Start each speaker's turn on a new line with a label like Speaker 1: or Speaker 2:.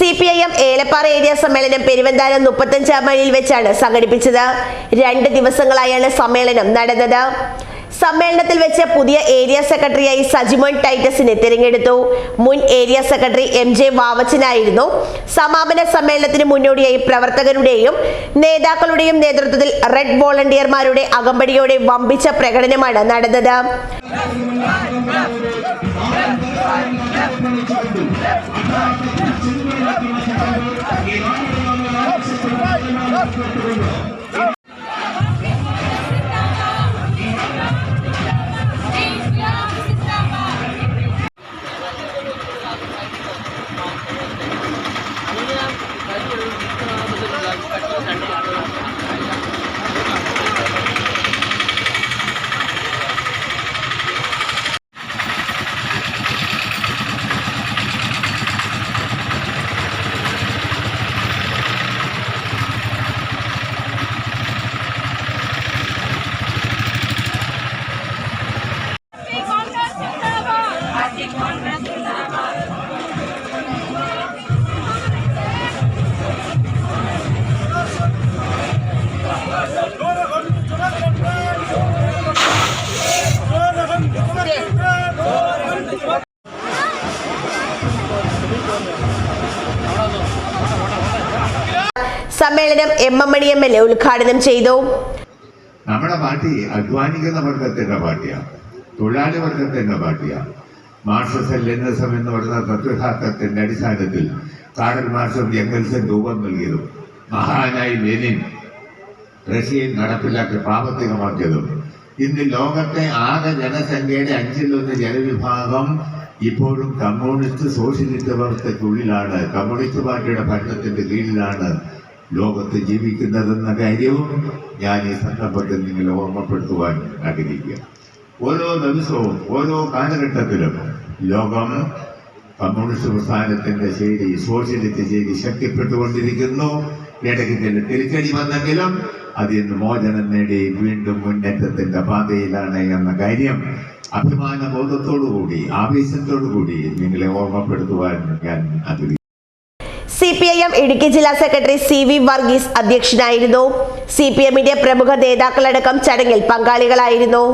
Speaker 1: C P I M Elappara area സമ്മേളനം പെരുവന്താനം മുപ്പത്തഞ്ചാം മൈലിൽ വെച്ചാണ് സംഘടിപ്പിച്ചത്. രണ്ട് ദിവസങ്ങളായാണ് സമ്മേളനം നടന്നത്. സമ്മേളനത്തിൽ വെച്ച് പുതിയ ഏരിയ സെക്രട്ടറിയായി സജിമോൻ ടൈറ്റസിനെ തിരഞ്ഞെടുത്തു. മുൻ ഏരിയ സെക്രട്ടറി എം ജെ വാവച്ചനായിരുന്നു. സമാപന സമ്മേളനത്തിന് മുന്നോടിയായി പ്രവർത്തകരുടെയും നേതാക്കളുടെയും നേതൃത്വത്തിൽ റെഡ് വോളണ്ടിയർമാരുടെ അകമ്പടിയോടെ വമ്പിച്ച പ്രകടനമാണ് നടന്നത്. मतलब സമ്മേളനം M M Mani M L A ഉദ്ഘാടനം ചെയ്തു.
Speaker 2: നമ്മുടെ പാർട്ടി അധ്വാനിക്കുന്ന വർഗത്തിന്റെ പാർട്ടിയാണ്. തൊഴിലാളി വർഗത്തിന്റെ പാർട്ടിയാണ്. മാർക്സിസം എന്ന് പറയുന്ന തത്വശാസ്ത്രത്തിന്റെ അടിസ്ഥാനത്തിൽ കാടൽ മാർക്സും എംഗൽസും രൂപം നൽകിയതും മഹാനായി ലെനിൻ റഷ്യയിൽ നടപ്പിലാക്കി പ്രാവർത്തികമാക്കിയതും ഇന്ന് ലോകത്തെ ആകെ ജനസംഖ്യയുടെ അഞ്ചിലൊന്ന് ജനവിഭാഗം ഇപ്പോഴും കമ്മ്യൂണിസ്റ്റ് സോഷ്യലിസ്റ്റ് വർഗത്തിനുള്ളിലാണ്. കമ്മ്യൂണിസ്റ്റ് പാർട്ടിയുടെ ഭരണത്തിന്റെ കീഴിലാണ് ലോകത്ത് ജീവിക്കുന്നതെന്ന കാര്യവും ഞാൻ ഈ സന്ദർഭത്തിൽ നിങ്ങളെ ഓർമ്മപ്പെടുത്തുവാൻ ആഗ്രഹിക്കുക. ഓരോ ദിവസവും ഓരോ കാലഘട്ടത്തിലും ലോകം കമ്മ്യൂണിസ്റ്റ് പ്രസ്ഥാനത്തിന്റെ ശൈലി സോഷ്യലിസ്റ്റ് ശൈലി ശക്തിപ്പെട്ടുകൊണ്ടിരിക്കുന്നു. ഇടയ്ക്ക് ചില തിരിച്ചടി വന്നെങ്കിലും അതിൽ നിന്ന് മോചനം നേടി വീണ്ടും മുന്നേറ്റത്തിന്റെ പാതയിലാണ് എന്ന കാര്യം അഭിമാന ബോധത്തോടുകൂടി ആവേശത്തോടുകൂടി നിങ്ങളെ ഓർമ്മപ്പെടുത്തുവാൻ ഞാൻ ആഗ്രഹിക്കുന്നു.
Speaker 1: C P I M Idukki ജില്ലാ സെക്രട്ടറി സി വി വർഗീസ് അധ്യക്ഷനായിരുന്നു. സി പി എമ്മിന്റെ പ്രമുഖ നേതാക്കളടക്കം ചടങ്ങിൽ പങ്കാളികളായിരുന്നു.